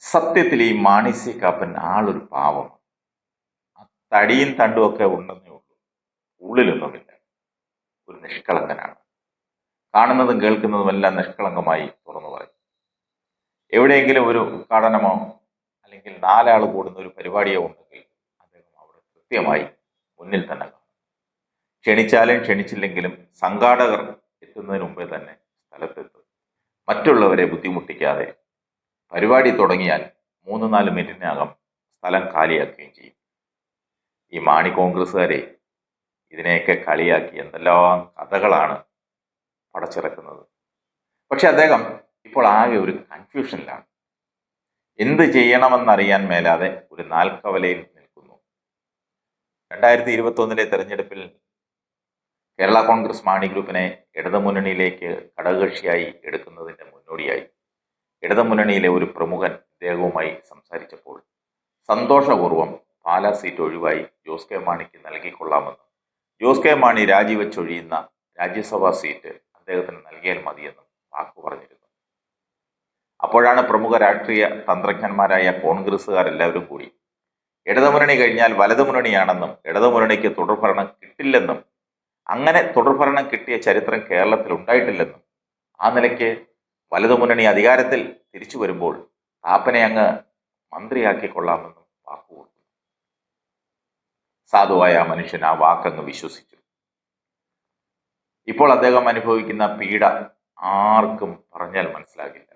സത്യത്തിൽ ഈ മാണി കാപ്പൻ ആളൊരു പാവം. ആ തടിയും തണ്ടും ഒക്കെ ഉണ്ടെന്നേ ഉള്ളൂ. ഉള്ളിലൊന്നുമില്ല. ഒരു നിഷ്കളങ്കനാണ്. കാണുന്നതും കേൾക്കുന്നതും എല്ലാം നിഷ്കളങ്കമായി തുറന്നു പറയും. എവിടെയെങ്കിലും ഒരു ഉദ്ഘാടനമോ അല്ലെങ്കിൽ നാലാൾ കൂടുന്ന ഒരു പരിപാടിയോ ഉണ്ടെങ്കിൽ അദ്ദേഹം അവിടെ കൃത്യമായി മുന്നിൽ തന്നെ കാണും. ക്ഷണിച്ചാലും ക്ഷണിച്ചില്ലെങ്കിലും സംഘാടകർ എത്തുന്നതിന് മുമ്പേ തന്നെ സ്ഥലത്തെത്തും. മറ്റുള്ളവരെ ബുദ്ധിമുട്ടിക്കാതെ പരിപാടി തുടങ്ങിയാൽ മൂന്ന് നാല് മിനിറ്റിനകം സ്ഥലം കാലിയാക്കുകയും ചെയ്യും. ഈ മാണി കോൺഗ്രസ്സുകാരെ ഇതിനെയൊക്കെ കളിയാക്കി എന്തെല്ലാം കഥകളാണ് പടച്ചിറക്കുന്നത്. പക്ഷെ അദ്ദേഹം ഇപ്പോൾ ആകെ ഒരു കൺഫ്യൂഷനിലാണ് എന്ത് ചെയ്യണമെന്നറിയാൻ മേലാതെ ഒരു നാൽക്കവലയിൽ നിൽക്കുന്നു. രണ്ടായിരത്തി ഇരുപത്തൊന്നിലെ തെരഞ്ഞെടുപ്പിൽ കേരള കോൺഗ്രസ് മാണി ഗ്രൂപ്പിനെ ഇടതുമുന്നണിയിലേക്ക് ഘടകകക്ഷിയായി എടുക്കുന്നതിന്റെ മുന്നോടിയായി. ഇടതുമുന്നണിയിലെ ഒരു പ്രമുഖൻ ഇദ്ദേഹവുമായി സംസാരിച്ചപ്പോൾ സന്തോഷപൂർവം പാലാ സീറ്റ് ഒഴിവായി ജോസ് കെ മാണിക്ക് നൽകിക്കൊള്ളാമെന്നും ജോസ് കെ മാണി രാജിവെച്ചൊഴിയുന്ന രാജ്യസഭാ സീറ്റ് അദ്ദേഹത്തിന് നൽകിയാൽ മതിയെന്നും വാക്ക് പറഞ്ഞിരുന്നു. അപ്പോഴാണ് പ്രമുഖ രാഷ്ട്രീയ തന്ത്രജ്ഞന്മാരായ കോൺഗ്രസ്സുകാരെല്ലാവരും കൂടി ഇടതുമുന്നണി കഴിഞ്ഞാൽ വലതുമുന്നണിയാണെന്നും ഇടതുമുന്നണിക്ക് തുടർഭരണം കിട്ടില്ലെന്നും അങ്ങനെ തുടർഭരണം കിട്ടിയ ചരിത്രം കേരളത്തിൽ ഉണ്ടായിട്ടില്ലെന്നും ആ നിലയ്ക്ക് വലതുമുന്നണി അധികാരത്തിൽ തിരിച്ചു വരുമ്പോൾ പാപ്പനെ അങ്ങ് മന്ത്രിയാക്കി മന്ത്രിയാക്കിക്കൊള്ളാമെന്നും വാക്കു കൊടുത്തു. സാധുവായ ആ മനുഷ്യൻ ആ വാക്കങ്ങ് വിശ്വസിച്ചു. ഇപ്പോൾ അദ്ദേഹം അനുഭവിക്കുന്ന പീഡ ആർക്കും പറഞ്ഞാൽ മനസ്സിലാകില്ല.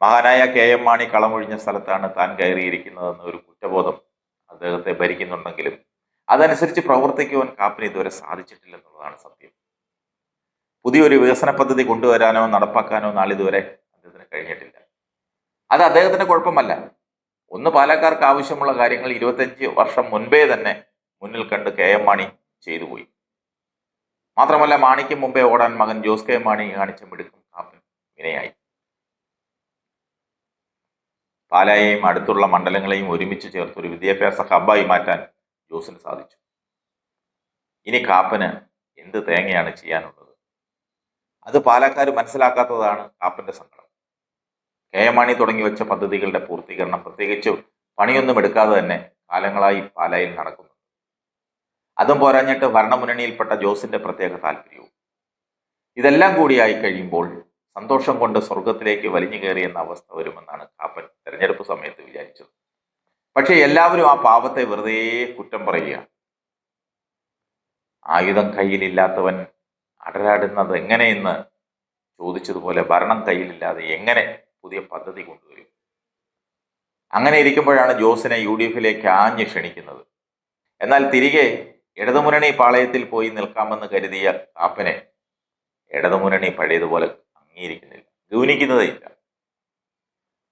മഹാനായ കെ എം മാണി കളമൊഴിഞ്ഞ സ്ഥലത്താണ് താൻ കയറിയിരിക്കുന്നതെന്ന ഒരു കുറ്റബോധം അദ്ദേഹത്തെ ഭരിക്കുന്നുണ്ടെങ്കിലും അതനുസരിച്ച് പ്രവർത്തിക്കുവാൻ കാപ്പിന് ഇതുവരെ സാധിച്ചിട്ടില്ലെന്നുള്ളതാണ് സത്യം. പുതിയൊരു വികസന പദ്ധതി കൊണ്ടുവരാനോ നടപ്പാക്കാനോ നാളിതുവരെ അദ്ദേഹത്തിന് കഴിഞ്ഞിട്ടില്ല. അത് അദ്ദേഹത്തിന്റെ കുഴപ്പമല്ല. ഒന്ന് പാലക്കാർക്ക് ആവശ്യമുള്ള കാര്യങ്ങൾ ഇരുപത്തഞ്ച് വർഷം മുൻപേ തന്നെ മുന്നിൽ കണ്ട് കെ എം മാണി ചെയ്തു പോയി. മാത്രമല്ല മാണിക്ക് മുമ്പേ ഓടാൻ മകൻ ജോസ് കെ മാണി കാണിച്ച മിടുക്കും കാപ്പൻ വിനയായി. പാലായെയും അടുത്തുള്ള മണ്ഡലങ്ങളെയും ഒരുമിച്ച് ചേർത്ത് ഒരു വിദ്യാഭ്യാസ ഹബ്ബായി മാറ്റാൻ ജോസിന് സാധിച്ചു. ഇനി കാപ്പന് എന്ത് തേങ്ങയാണ് ചെയ്യാനുള്ളത്? അത് പാലക്കാർ മനസ്സിലാക്കാത്തതാണ് കാപ്പന്റെ സങ്കടം. കെ എം മാണി തുടങ്ങി വെച്ച പദ്ധതികളുടെ പൂർത്തീകരണം പ്രത്യേകിച്ച് പണിയൊന്നും എടുക്കാതെ തന്നെ കാലങ്ങളായി പാലായിൽ നടക്കുന്നു. അതും പോരാഞ്ഞിട്ട് ഭരണമുന്നണിയിൽപ്പെട്ട ജോസിന്റെ പ്രത്യേക താല്പര്യവും. ഇതെല്ലാം കൂടിയായി കഴിയുമ്പോൾ സന്തോഷം കൊണ്ട് സ്വർഗത്തിലേക്ക് വലിഞ്ഞു കയറിയെന്ന അവസ്ഥ വരുമെന്നാണ് കാപ്പൻ തെരഞ്ഞെടുപ്പ് സമയത്ത് വിചാരിച്ചത്. പക്ഷേ എല്ലാവരും ആ പാപത്തെ വെറുതെ കുറ്റം പറയുക ആയുധം കയ്യിലില്ലാത്തവൻ അടരാടുന്നത് എങ്ങനെയെന്ന് ചോദിച്ചതുപോലെ ഭരണം കയ്യിലില്ലാതെ എങ്ങനെ പുതിയ പദ്ധതി കൊണ്ടുവരും? അങ്ങനെ ഇരിക്കുമ്പോഴാണ് ജോസിനെ യു ഡി എഫിലേക്ക് ആഞ്ഞ് ക്ഷണിക്കുന്നത്. എന്നാൽ തിരികെ ഇടതുമുന്നണി പാളയത്തിൽ പോയി നിൽക്കാമെന്ന് കരുതിയ കാപ്പനെ ഇടതുമുന്നണി പഴയതുപോലെ അംഗീകരിക്കുന്നില്ല. ഗൗനിക്കുന്നതേ ഇല്ല.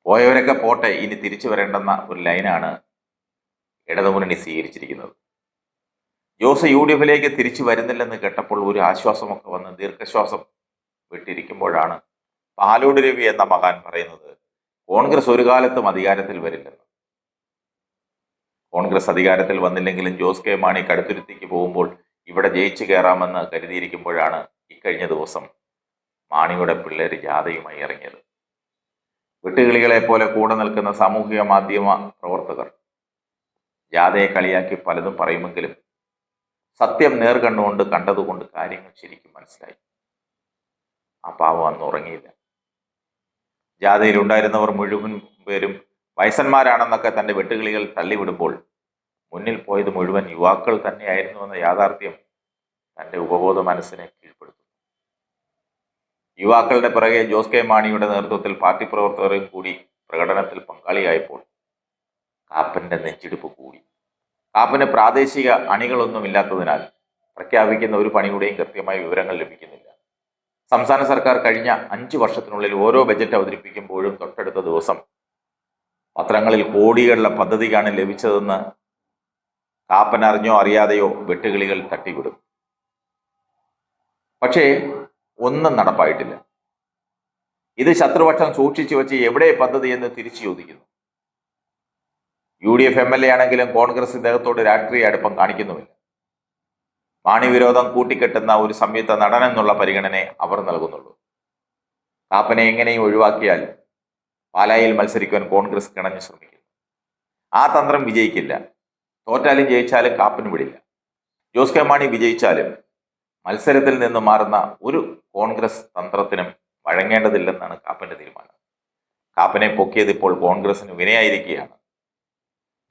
പോയവരൊക്കെ പോട്ടെ ഇനി തിരിച്ചു വരേണ്ടെന്ന ഒരു ലൈനാണ് ഇടതുമുന്നണി സ്വീകരിച്ചിരിക്കുന്നത്. ജോസ് യു ഡി എഫിലേക്ക് തിരിച്ചു വരുന്നില്ലെന്ന് കേട്ടപ്പോൾ ഒരു ആശ്വാസമൊക്കെ വന്ന് ദീർഘശ്വാസം വിട്ടിരിക്കുമ്പോഴാണ് പാലോട് രവി എന്ന മകാൻ പറയുന്നത് കോൺഗ്രസ് ഒരു കാലത്തും അധികാരത്തിൽ വരില്ലെന്ന്. കോൺഗ്രസ് അധികാരത്തിൽ വന്നില്ലെങ്കിലും ജോസ് കെ മാണി കടുത്തുരുത്തിക്ക് പോകുമ്പോൾ ഇവിടെ ജയിച്ചു കയറാമെന്ന് കരുതിയിരിക്കുമ്പോഴാണ് ഇക്കഴിഞ്ഞ ദിവസം മാണിയുടെ പിള്ളേർ ജാഥയുമായി ഇറങ്ങിയത്. വെട്ടുകിളികളെ പോലെ കൂടെ നിൽക്കുന്ന സാമൂഹിക മാധ്യമ പ്രവർത്തകർ ജാഥയെ കളിയാക്കി പലതും പറയുമെങ്കിലും സത്യം നേർകണ്ണുകൊണ്ട് കണ്ടതുകൊണ്ട് കാര്യങ്ങൾ ശരിക്കും മനസ്സിലായി. ആ പാവം അന്ന് ഉറങ്ങിയില്ല. ജാഥയിൽ ഉണ്ടായിരുന്നവർ മുഴുവൻ പേരും വയസ്സന്മാരാണെന്നൊക്കെ തന്റെ വെട്ടുകിളികൾ തള്ളിവിടുമ്പോൾ മുന്നിൽ പോയത് മുഴുവൻ യുവാക്കൾ തന്നെയായിരുന്നു എന്ന യാഥാർത്ഥ്യം തന്റെ ഉപബോധ മനസ്സിനെ കീഴ്പ്പെടുത്തുന്നു. യുവാക്കളുടെ പിറകെ ജോസ് കെ മാണിയുടെ നേതൃത്വത്തിൽ പാർട്ടി പ്രവർത്തകരും കൂടി പ്രകടനത്തിൽ പങ്കാളിയായപ്പോൾ കാപ്പന്റെ നെഞ്ചിടിപ്പ് കൂടി. കാപ്പന് പ്രാദേശിക അണികളൊന്നും ഇല്ലാത്തതിനാൽ പ്രഖ്യാപിക്കുന്ന ഒരു പണിയുടെയും കൃത്യമായ വിവരങ്ങൾ ലഭിക്കുന്നില്ല. സംസ്ഥാന സർക്കാർ കഴിഞ്ഞ അഞ്ചു വർഷത്തിനുള്ളിൽ ഓരോ ബജറ്റ് അവതരിപ്പിക്കുമ്പോഴും തൊട്ടടുത്ത ദിവസം പത്രങ്ങളിൽ കോടികളുടെ പദ്ധതിയാണ് ലഭിച്ചതെന്ന് കാപ്പനറിഞ്ഞോ അറിയാതെയോ വെട്ടുകിളികൾ തട്ടിവിടും. പക്ഷേ ഒന്നും നടപ്പായിട്ടില്ല. ഇത് ശത്രുപക്ഷം സൂക്ഷിച്ചു വെച്ച് എവിടെ പദ്ധതി എന്ന് തിരിച്ചു ചോദിക്കുന്നു. U D F M L A ആണെങ്കിലും കോൺഗ്രസ് ഇദ്ദേഹത്തോട് രാഷ്ട്രീയ അടുപ്പം കാണിക്കുന്നുമില്ല. മാണി വിരോധം കൂട്ടിക്കെട്ടുന്ന ഒരു സംയുക്ത നടൻ എന്നുള്ള പരിഗണന അവർ നൽകുന്നുള്ളൂ. കാപ്പനെ എങ്ങനെയും ഒഴിവാക്കിയാൽ പാലായിൽ മത്സരിക്കുവാൻ കോൺഗ്രസ് കിണഞ്ഞു ശ്രമിക്കുന്നു. ആ തന്ത്രം വിജയിക്കില്ല. തോറ്റാലും ജയിച്ചാലും കാപ്പന് വിടില്ല. ജോസ് കെ മാണി വിജയിച്ചാലും മത്സരത്തിൽ നിന്ന് മാറുന്ന ഒരു കോൺഗ്രസ് തന്ത്രത്തിനും വഴങ്ങേണ്ടതില്ലെന്നാണ് കാപ്പന്റെ തീരുമാനം. കാപ്പനെ പൊക്കിയത് ഇപ്പോൾ കോൺഗ്രസിന് വിനയായിരിക്കുകയാണ്.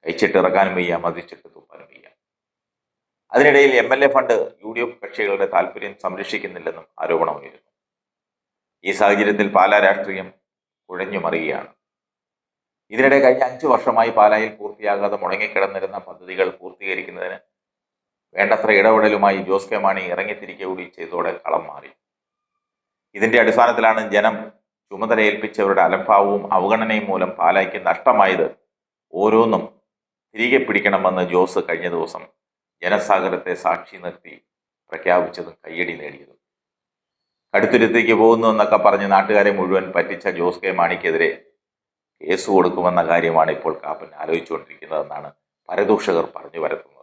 കഴിച്ചിട്ട് ഇറക്കാനും വയ്യ മതിച്ചിട്ട് തുപ്പാനും വയ്യ. അതിനിടയിൽ M L A fund U D F കക്ഷികളുടെ താല്പര്യം സംരക്ഷിക്കുന്നില്ലെന്നും ആരോപണമുയരുന്നു. ഈ സാഹചര്യത്തിൽ പാലാ രാഷ്ട്രീയം കുഴഞ്ഞു മറിയുകയാണ്. ഇതിനിടെ കഴിഞ്ഞ അഞ്ചു വർഷമായി പാലായിൽ പൂർത്തിയാകാതെ മുടങ്ങിക്കിടന്നിരുന്ന പദ്ധതികൾ പൂർത്തീകരിക്കുന്നതിന് വേണ്ടത്ര ഇടപെടലുമായി ജോസ് കെ മാണി ഇറങ്ങിത്തിരിക്കുക കൂടി ചെയ്തതോടെ കളം മാറി. ഇതിന്റെ അടിസ്ഥാനത്തിലാണ് ജനം ചുമതലയേൽപ്പിച്ചവരുടെ അലംഭാവവും അവഗണനയും മൂലം പാലായ്ക്ക് നഷ്ടമായത് ഓരോന്നും തിരികെ പിടിക്കണമെന്ന് ജോസ് കഴിഞ്ഞ ദിവസം ജനസാഗരത്തെ സാക്ഷി നിർത്തി പ്രഖ്യാപിച്ചതും കയ്യടി നേടിയതും. കടുത്തുരുത്തേക്ക് പോകുന്നു എന്നൊക്കെ പറഞ്ഞ് നാട്ടുകാരെ മുഴുവൻ പറ്റിച്ച ജോസ് കെ മാണിക്കെതിരെ കേസ് കൊടുക്കുമെന്ന കാര്യമാണ് ഇപ്പോൾ കാപ്പൻ ആലോചിച്ചുകൊണ്ടിരിക്കുന്നതെന്നാണ് പരദൂഷകർ പറഞ്ഞു വരുത്തുന്നത്